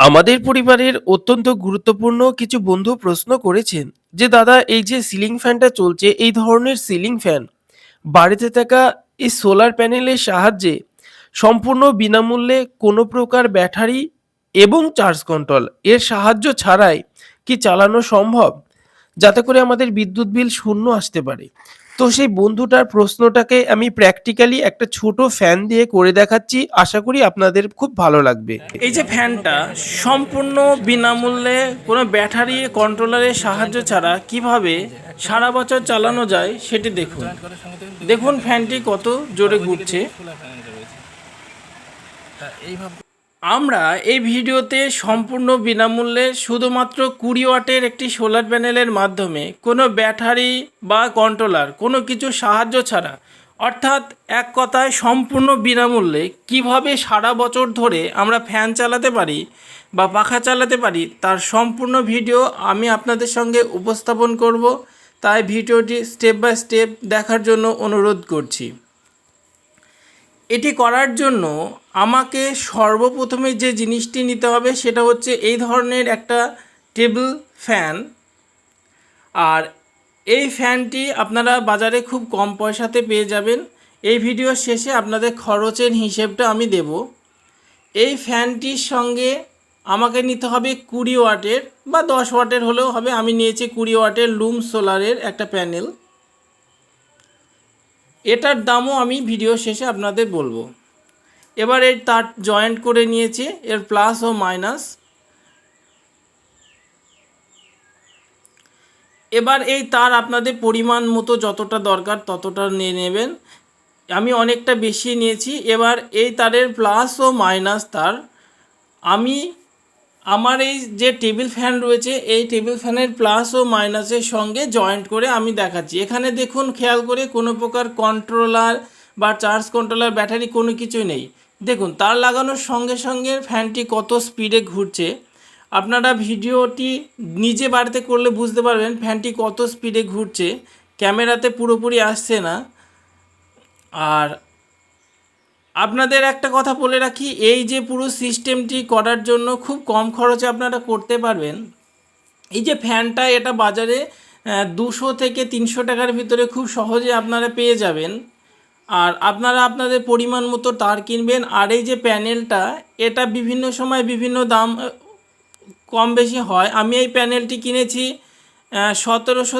আমাদের পরিবারের অত্যন্ত গুরুত্বপূর্ণ কিছু বন্ধু প্রশ্ন করেছেন যে, দাদা, এই যে সিলিং ফ্যানটা চলছে, এই ধরনের সিলিং ফ্যান, বাড়িতে থাকা এই সোলার প্যানেলের সাহায্যে সম্পূর্ণ বিনামূল্যে কোনো প্রকার ব্যাটারি এবং চার্জ কন্ট্রোল, এর সাহায্য ছাড়াই কি চালানো সম্ভব? যাতে করে আমাদের বিদ্যুৎ বিল শূন্য আসতে পারে। তো সেই বন্ধুটার প্রশ্নটাকে আমি প্র্যাকটিক্যালি একটা ছোট ফ্যান দিয়ে করে দেখাচ্ছি। আশা করি আপনাদের খুব ভালো লাগবে। এই যে ফ্যানটা সম্পূর্ণ বিনামূল্যে কোনো ব্যাটারি কন্ট্রোলারের সাহায্য ছাড়া কীভাবে সারা বছর চালানো যায় সেটি দেখুন। দেখুন ফ্যানটি কত জোরে ঘুরছে। এইভাবে আমরা এই ভিডিওতে সম্পূর্ণ বিনামূল্যে শুধুমাত্র কুড়ি ওয়াটের একটি সোলার প্যানেলের মাধ্যমে কোনো ব্যাটারি বা কন্ট্রোলার, কোনো কিছু সাহায্য ছাড়া, অর্থাৎ এক কথায় সম্পূর্ণ বিনামূল্যে কীভাবে সারা বছর ধরে আমরা ফ্যান চালাতে পারি বা পাখা চালাতে পারি, তার সম্পূর্ণ ভিডিও আমি আপনাদের সঙ্গে উপস্থাপন করব। তাই ভিডিওটি স্টেপ বাই স্টেপ দেখার জন্য অনুরোধ করছি। এটি করার জন্য আমাকে সর্বপ্রথমে যে জিনিসটি নিতে হবে সেটা হচ্ছে এই ধরনের একটা টেবিল ফ্যান। আর এই ফ্যানটি আপনারা বাজারে খুব কম পয়সাতে পেয়ে যাবেন। এই ভিডিওর শেষে আপনাদের খরচের হিসেবটা আমি দেব। এই ফ্যানটির সঙ্গে আমাকে নিতে হবে কুড়ি ওয়াটের বা দশ ওয়াটের হলেও হবে। আমি নিয়েছি কুড়ি ওয়াটের লুম সোলারের একটা প্যানেল। এটার দামও আমি ভিডিও শেষে আপনাদের বলব। এবার এর তার জয়েন্ট করে নিয়েছি, এর প্লাস ও মাইনাস এবার এই তার আপনাদের পরিমাণ মতো যতটা দরকার ততটা নিয়ে নেবেন। আমি অনেকটা বেশি নিয়েছি, এবার এই তারের প্লাস ও মাইনাস তার। আমি আমার এই যে টেবিল ফ্যান রয়েছে, এই টেবিল ফ্যানের প্লাস ও মাইনাসের সঙ্গে জয়েন্ট করে আমি দেখাচ্ছি। এখানে দেখুন, খেয়াল করে কোনো প্রকার কন্ট্রোলার বা চার্জ কন্ট্রোলার ব্যাটারি কোনো কিছুই নেই। দেখুন, তার লাগানোর সঙ্গে সঙ্গে ফ্যানটি কত স্পিডে ঘুরছে। আপনারা ভিডিওটি নিজে বাড়িতে করলে বুঝতে পারবেন ফ্যানটি কত স্পিডে ঘুরছে। ক্যামেরাতে পুরোপুরি আসছে না। আর আপনাদের একটা কথা বলে রাখি, এই যে পুরো সিস্টেমটি করার জন্য খুব কম খরচে আপনারা করতে পারবেন। এই যে ফ্যানটা, এটা বাজারে দুশো থেকে তিনশো টাকার ভিতরে খুব সহজে আপনারা পেয়ে যাবেন। আর আপনারা আপনাদের পরিমাণ মতো তার কিনবেন। আর এই যে প্যানেলটা, এটা বিভিন্ন সময় বিভিন্ন দাম কম বেশি হয়। আমি এই প্যানেলটি কিনেছি সতেরোশো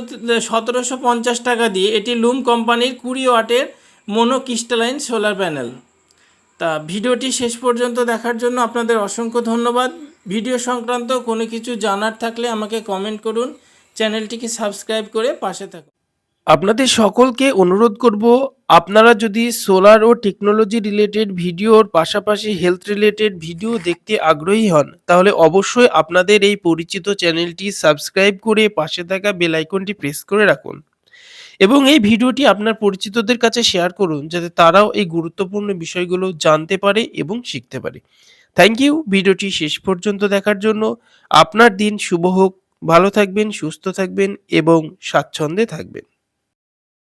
সতেরোশো পঞ্চাশ টাকা দিয়ে। এটি লুম কোম্পানির কুড়ি ওয়াটের মোনো ক্রিস্টালাইন সোলার প্যানেল। তা ভিডিওটি শেষ পর্যন্ত দেখার জন্য আপনাদের অসংখ্য ধন্যবাদ। ভিডিও সংক্রান্ত কোনো কিছু জানার থাকলে আমাকে কমেন্ট করুন। চ্যানেলটিকে সাবস্ক্রাইব করে পাশে থাকুন। আপনাদের সকলকে অনুরোধ করব, আপনারা যদি সোলার ও টেকনোলজি রিলেটেড ভিডিওর পাশাপাশি হেলথ রিলেটেড ভিডিও দেখতে আগ্রহী হন, তাহলে অবশ্যই আপনাদের এই পরিচিত চ্যানেলটি সাবস্ক্রাইব করে পাশে থাকা বেল আইকনটি প্রেস করে রাখুন। এবং এই ভিডিওটি আপনার পরিচিতদের কাছে শেয়ার করুন, যাতে তারাও এই গুরুত্বপূর্ণ বিষয়গুলো জানতে পারে এবং শিখতে পারে। থ্যাংক ইউ ভিডিওটি শেষ পর্যন্ত দেখার জন্য আপনার দিন শুভ হোক। ভালো থাকবেন, সুস্থ থাকবেন এবং স্বাচ্ছন্দ্যে থাকবেন।